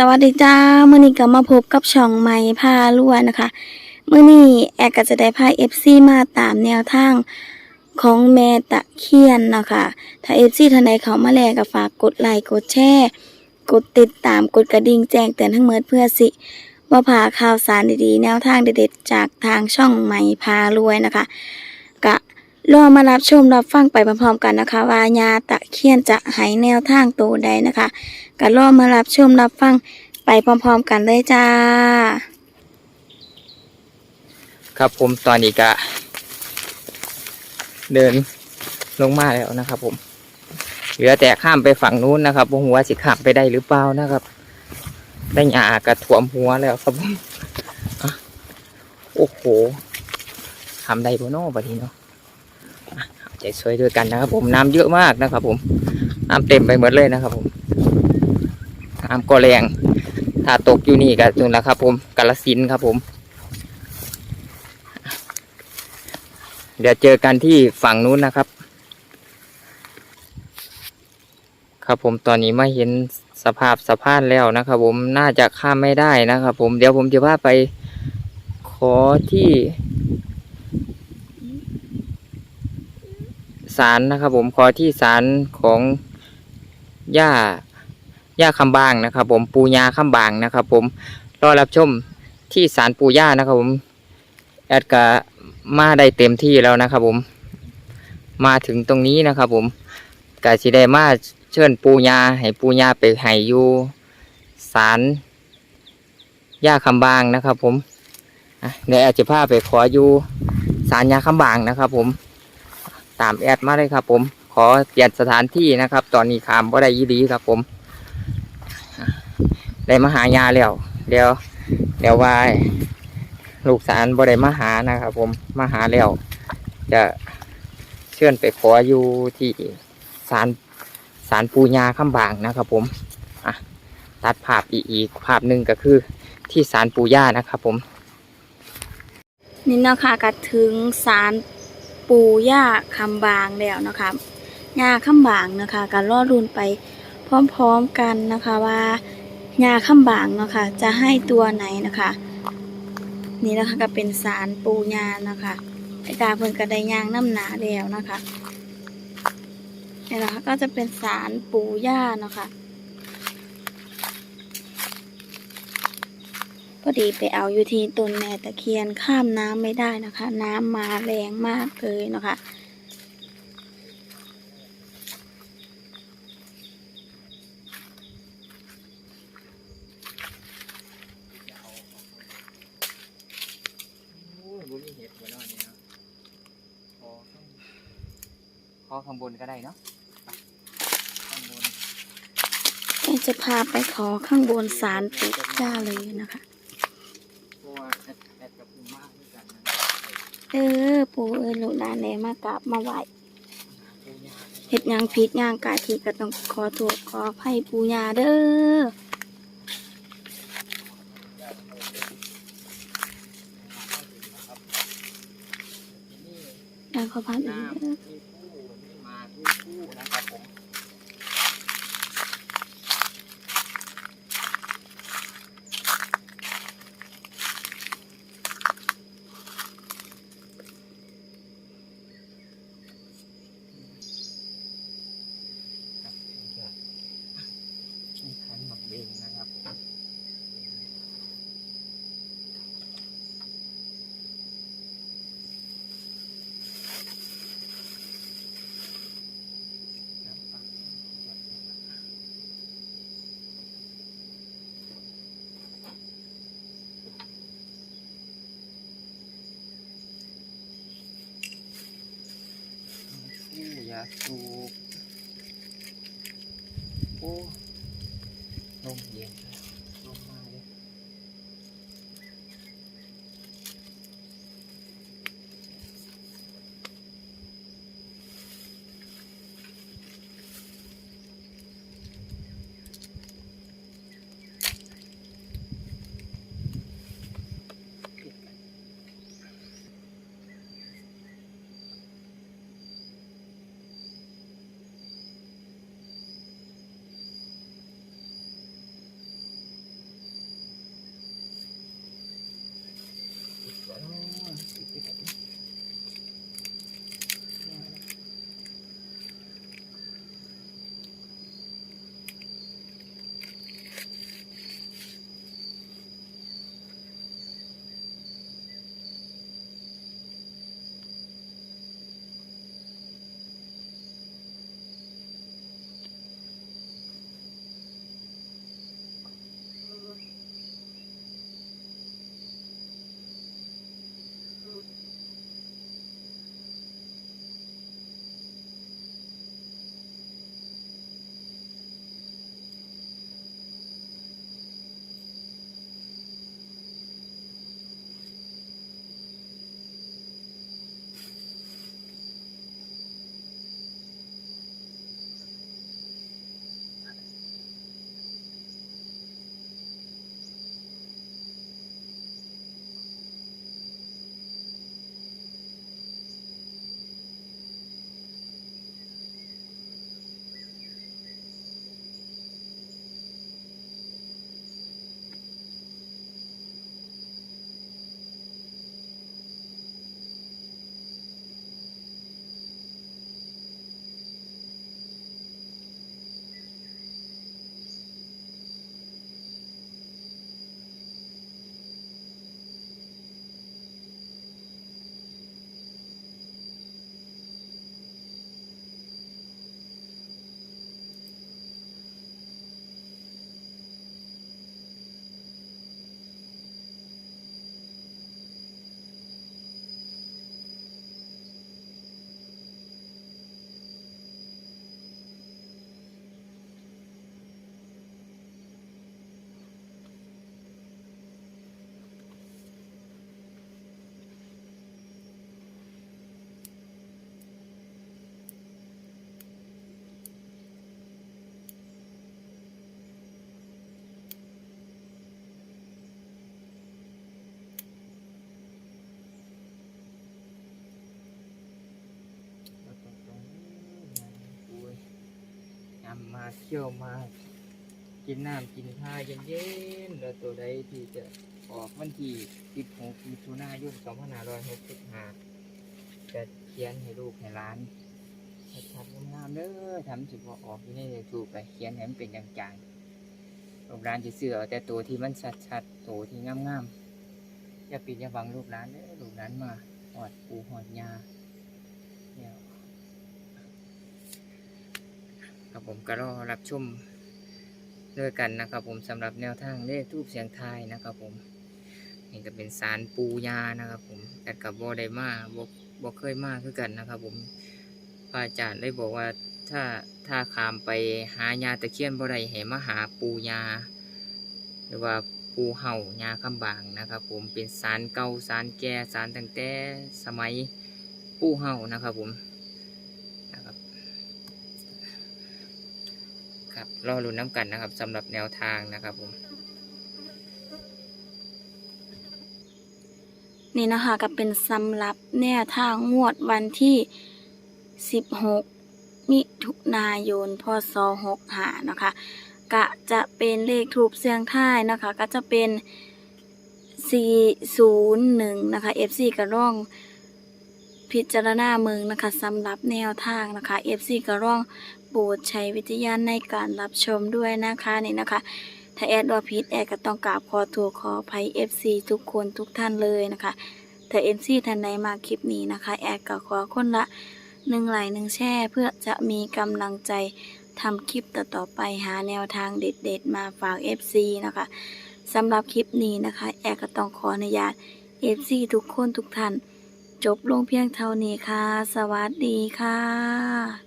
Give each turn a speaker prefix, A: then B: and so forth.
A: สวัสดีจ้าเมื่อนี้ก็มาพบกับช่องใหม่พาล้วนนะคะเมื่อนี้แอร์ก็จะได้พาเอฟซีมาตามแนวทางของแม่ตะเคียนนะคะถ้าเอฟซีท่านใดเขามาแลก็ฝากกดไลค์กดแชร์กดติดตามกดกระดิ่งแจ้งเตือนทั้งเมิดเพื่อสิว่าพาข่าวสารดีๆ แนวทางเด็ดๆจากทางช่องใหม่พารวยนะคะ รอมารับชมรับฟังไปพร้อมๆกันนะคะว่ายาตะเคียนจะให้แนวทางโตวใดนะคะก็รอมารับชมรับฟังไปพร้อมๆกันเลยจ้า
B: ครับผมตอนนี้ก็เดินลงมาแล้วนะครับ ผม เหลือแต่ข้ามไปฝั่งนู้นนะครับว่าหัวสิข้ามไปได้หรือเปล่านะครับ ได้หยากระถ่วมหัวแล้วครับผมโอ้โหทำได้บโน่บัดนี้เนาะ ใจช่วยด้วยกันนะครับ ผมน้ำเยอะมากนะครับ ผมน้ำเต็มไปหมดเลยนะครับ ผมน้ำก็แรงถ้าตกอยู่นี่ก็นู่นแหละครับผมกาลสินครับผม เดี๋ยวเจอกันที่ฝั่งนู้นนะครับ ครับผมตอนนี้มาเห็นสภาพสะพานแล้วนะครับผมน่าจะข้ามไม่ได้นะครับผมเดี๋ยวผมจะพาไปขอที่ ศาลนะครับ ผมขอที่ศาลของย่าย่าคำบางนะครับ ผมปูญาคำบางนะครับ ผมรอรับชมที่ศาลปูย่านะครับ ผมแอดกะมาได้เต็มที่แล้วนะครับ ผมมาถึงตรงนี้นะครับ ผมกาสิได้มาเชิญปูญาให้ปูญาไปให้อยู่ศาลย่าคำบางนะครับ ผมอะเดี๋ยวแอดจะพาไปขออยู่ศาลยาคำบางนะครับ ผม ตามแอดมาเลยครับ ผม ขอเปลี่ยนสถานที่นะครับ ตอนนี้ขามบ่ได้ยี่ดีครับ ผม ได้มาหายาแล้วเดี๋ยวเดี๋ยวว่าลูกสารบ่ได้มาหานะครับ ผมมาหาแล้วจะเชิญไปขออยู่ที่ศาลศาลปูญาคำบางนะครับ ผมอะตัดภาพอีกอีกภาพหนึ่งก็คือที่ศาลปูยานะครับ ผม
A: นี่เนาะคะก็ถึงศาล ปูย่าคำบางแล้วนะคะย่าคำบางนะคะก็รอรุนไปพร้อมๆกันนะคะว่าย่าคำบางนะคะจะให้ตัวไหนนะคะ นี่นะคะก็เป็นศาลปู่ย่านะคะไอตาเพิ่นก็ได้ยางน้ำหนาแล้วนะคะนี่นะคะก็จะเป็นศาลปู่ย่านะคะ พอดีไปเอาอยู่ที่ต้นแม่ตะเคียนข้ามน้ำไม่ได้นะคะ น้ำมาแรงมากเลยเนาะคะ
B: ขอข้างบนก็ได้เนาะข้างบน
A: แม่จะพาไปขอข้างบนศาลปู่ย่าเลยนะคะ
B: เพราะว่าแอดแอดกับคุณมากด้วยกันนะ
A: เออ ปู่เออลูกหลานเลยมากราบมาไหว
B: ปูย่า
A: เฮ็ดหยังผิดหยังกายผิดก็ต้องขอโทษขออภัยปู่ย่าเด้อแล้วขอพาอีก
B: น้ำ
A: เด้อ
B: มีผู้มีมาทุกผู้นะครับผม ครับนี่ขันหมักเบงนะครับผมน้ำปักผู้ยาสูบโอ้ลมเย็น มาเที่ยวมา กินน้ำกินท่าเย็นๆแล้วตัวใดที่จะออกวันที่16มิถุนายน2565จะเขียนให้ลูกให้หลานให้ทำงามๆเด้อทำสิบ่ออกอยู่ในถูกไปเขียนให้มันเป็นอย่างๆลูกหลานจะเสือเอแต่ตัวที่มันชัดๆตัวที่งามๆอย่าปิดอย่าบังลูกหลานเด้อลูกหลานมาหอดปูหอดยาเนี่ย ครับผมก็รอรับชมด้วยกันนะครับผมสำหรับแนวทางเลขทูบเสียงทายนะครับผมนี่ก็เป็นสารปูยานะครับผมแต่กับโบไดมาโบโบเคยมาคือกันนะครับผมพระอาจารย์ได้บอกว่าถ้าถ้าขามไปหายาตะเคียนบ่ได้ให้มาหาปูยา หรือว่าปูเห่ายาคำบางนะครับผมเป็นสารเก่าสารแก่สารตั้งแต่สมัยปูเห่านะครับผมนะครับ ค รับรอรุนน้ำกันนะครับสำหรับแนวทางนะครับผม
A: นี่นะคะก็เป็นสำหรับแนวทางงวดวันที่ 16 มิถุนายน พศ65นะคะ ก็จะเป็นเลขทูบเสียงท้ายนะคะ ก็จะเป็น 401 นะคะ FC ก็ร่องพิจารณาเมืองนะคะสำหรับแนวทางนะคะ FC ก็ร่อง โปรดใช้วิจารณญาณในการรับชมด้วยนะคะนี่นะคะ ถ้าแอดว่าผิดแอดก็ต้องกราบขอตัวขอภัย FC ทุกคนทุกท่านเลยนะคะ ถ้า MC ท่านใดมาคลิปนี้นะคะ แอดก็ขอคนละหนึ่งไหลหนึ่งแชร์เพื่อจะมีกำลังใจทำคลิปต่อๆไปหาแนวทางเด็ดๆ มาฝาก FC นะคะสำหรับคลิปนี้นะคะ แอดก็ต้องขออนุญาต FC ทุกคนทุกท่านจบลงเพียงเท่านี้ค่ะ สวัสดีค่ะ